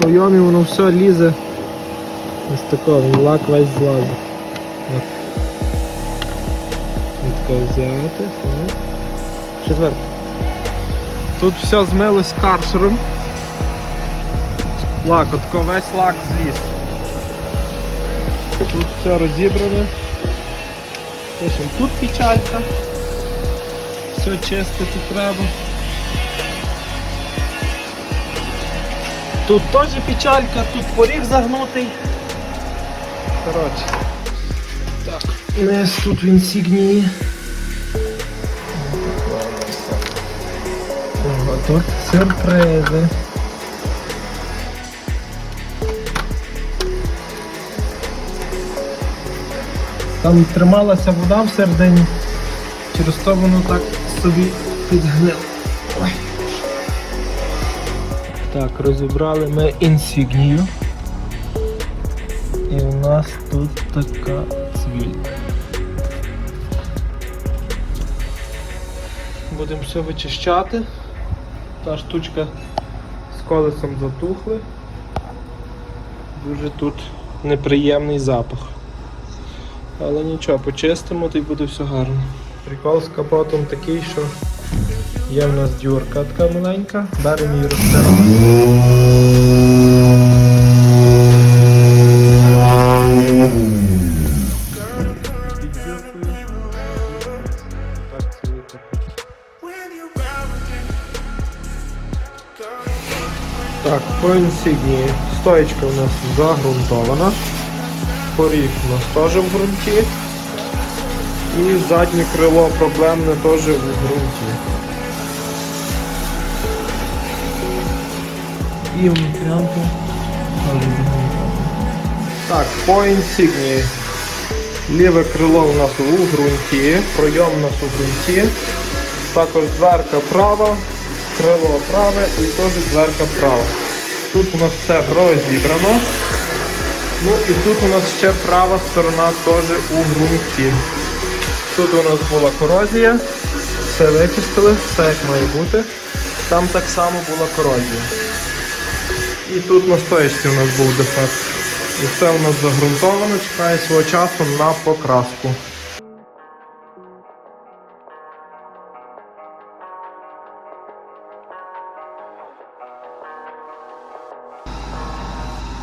пройомі воно все лізе. Ось такого, він лак весь злазить. От. Таке взяти. Четверте. Тут все змилось каршером. Лак, отко весь лак зліз. Тут все розібране. Пишемо, тут печалька. Все чистити треба. Тут теж печалька, тут поріг загнутий. Коротше. Так, низ тут в інсігнії. Ого, тут сюрпризи. Там трималася вода всередині, через то воно так собі підгнило. Ой. Так, розібрали ми інсігнію. І у нас тут така цвіль. Будемо все вичищати. Та штучка з колесом затухли. Дуже тут неприємний запах. Але нічого, почистимо, то й буде все гарно. Прикол з капотом такий, що є в нас дюрка така маленька, беремо її розтягнемо. Так, по інсигнії стоечка у нас загрунтована. Поріг у нас теж в ґрунті. І заднє крило проблемне теж в ґрунті. І внутрянка. Так, по інсигнії. Ліве крило у нас у ґрунті, пройом у нас у ґрунті. Також дверка права, крило праве і теж дверка права. Тут у нас все розібрано. Ну і тут у нас ще права сторона теж у ґрунті. Тут у нас була корозія, все вичистили, все як має бути. Там так само була корозія. І тут на стоячці у нас був дефект. І все у нас загрунтовано, чекає свого часу на покраску.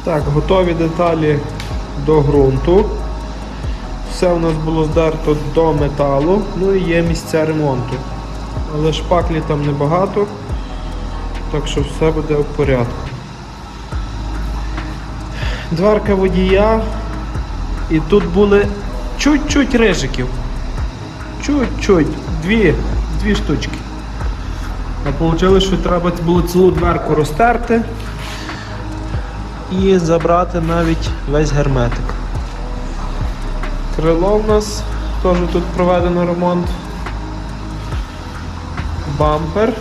Так, готові деталі до ґрунту. Все у нас було здерто до металу, ну і є місця ремонту. Але шпаклі там небагато, так що все буде в порядку. Дверка водія. І тут були чуть-чуть рижиків. Чуть-чуть, дві, дві штучки. А вийшло, що треба було цілу дверку розтерти і забрати навіть весь герметик. Крило в нас теж тут проведено ремонт. Бампер.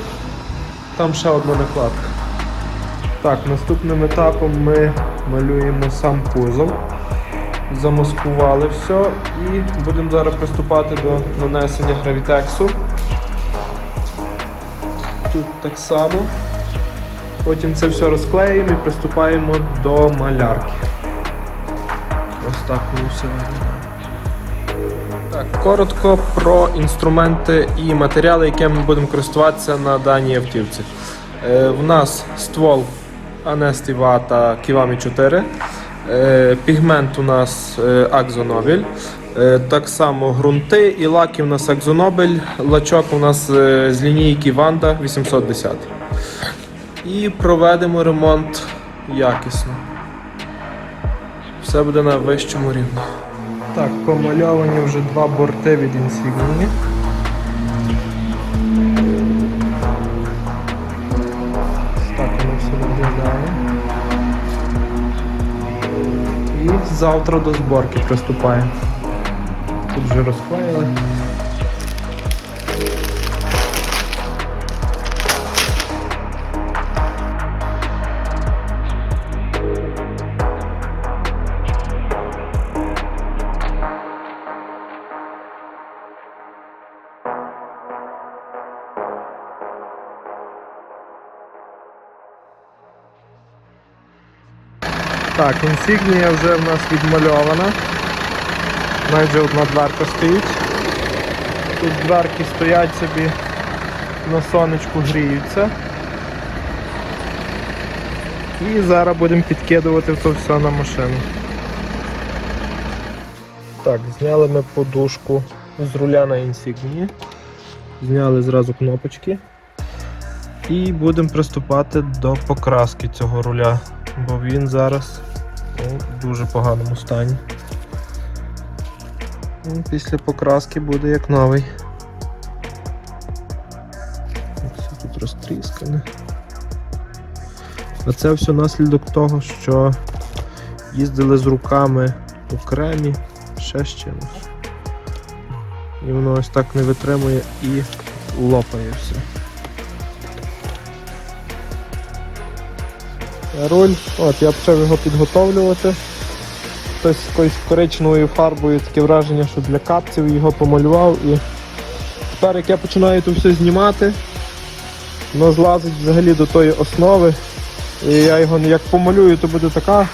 Там ще одна накладка. Так, наступним етапом ми малюємо сам кузов. Замаскували все і будемо зараз приступати до нанесення гравітексу. Тут так само. Потім це все розклеїмо і приступаємо до малярки. Ось так воно все. Так, коротко про інструменти і матеріали, якими ми будемо користуватися на даній автівці. Е, в нас ствол Анести Вата Kiwami 4. Е, пігмент у нас Акзонобіль. Так само ґрунти і лаки у нас Акзонобель. Лачок у нас з лінійки Ванда 810 і проведемо ремонт якісно. Все буде на вищому рівні. Так, помальовані вже два борти від інсігнії. Завтра до зборки приступаємо. Тут вже розклеїли. Так, інсігнія вже в нас відмальована. Майже одна дверка стоїть. Тут дверки стоять собі на сонечку гріються. І зараз будемо підкидувати то все на машину. Так, зняли ми подушку з руля на інсігнії. Зняли зразу кнопочки. І будемо приступати до покраски цього руля, бо він зараз у дуже поганому стані. Після покраски буде як новий. Все тут розтріскане. А це все наслідок того, що їздили з руками окремі, ще з чимось. І воно ось так не витримує і лопає все. Руль, от я почав його підготовлювати. Хтось якоюсь коричневою фарбою таке враження, що для капців його помалював і тепер як я починаю тут все знімати, воно злазить взагалі до тої основи. І я його як помалюю, то буде така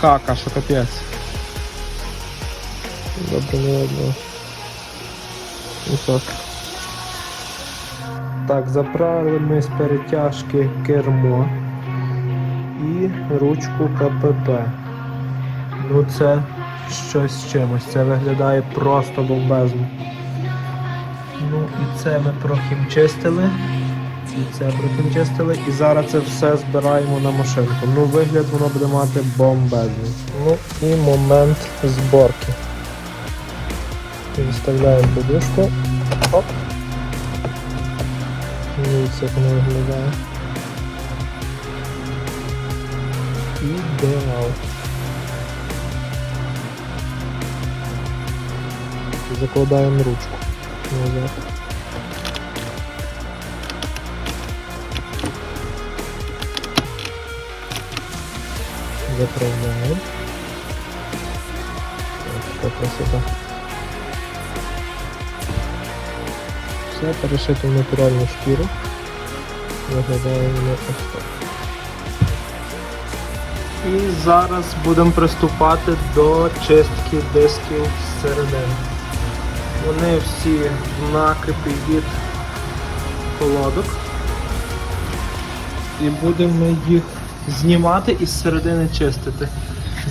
кака, що капець. Добре, не видно. Так. Так, забрали ми з перетяжки кермо і ручку КПП. Ну це щось з чимось. Це виглядає просто бомбезно. Ну і це ми прохімчистили. І це прохімчистили. І зараз це все збираємо на машинку. Ну вигляд воно буде мати бомбезний. Ну і момент зборки. Виставляємо подушку. Оп. Дивіться, як воно виглядає. Ідеал. Закладаємо ручку назад. Заправляємо. Ось така красота. Все перешито в натуральну шкіру. Виглядає воно ось так. І зараз будемо приступати до чистки дисків зсередини. Вони всі в накипі від колодок. І будемо їх знімати і зсередини чистити.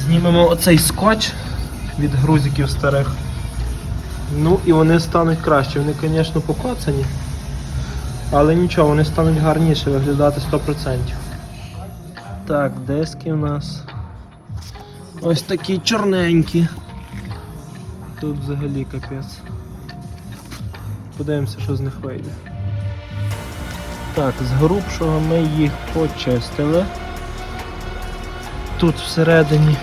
Знімемо оцей скотч від грузиків старих. Ну і вони стануть краще. Вони, звісно, покоцані. Але нічого, вони стануть гарніше виглядати 100%. Так, диски у нас ось такі чорненькі. Тут взагалі капець. Подивимося, що з них вийде. Так, з грубшого ми їх почистили. Тут всередині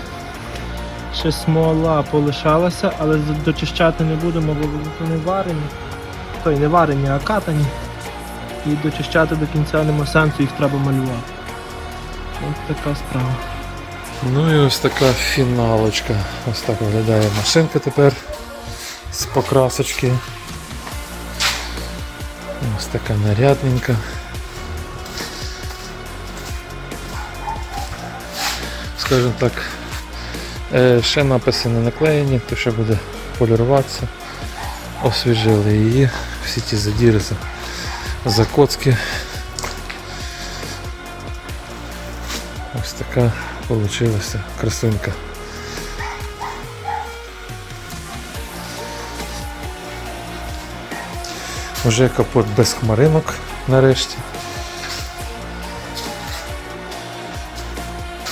ще смола полишалася, але дочищати не будемо, бо вони варені. Той не варені, а катані. І дочищати до кінця нема сенсу, їх треба малювати. Ось така справа. Ну і ось така фіналочка. Ось так виглядає машинка тепер з покрасочки. Ось така нарядненька. Скажімо так, е, ще написи не наклеєні, то ще буде поліруватися. Освіжили її, всі ті задіри, за- закоцки. Така получилася красунька. Уже капот без хмаринок нарешті.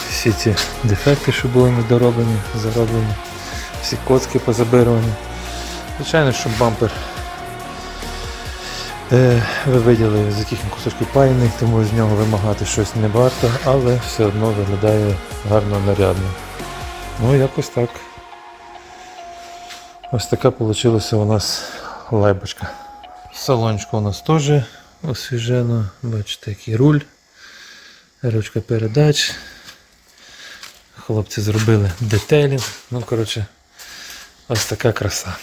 Всі ті дефекти, що були недороблені, зароблені, всі коцки позабирувані. Звичайно, що бампер ви виділи, з яких він кусочків паяний, тому з нього вимагати щось не варто, але все одно виглядає гарно нарядно. Ну, якось так. Ось така вийшла у нас лайбочка. Салончик у нас теж освіжено. Бачите, який руль, ручка передач. Хлопці зробили детелінг. Ну, коротше, ось така краса.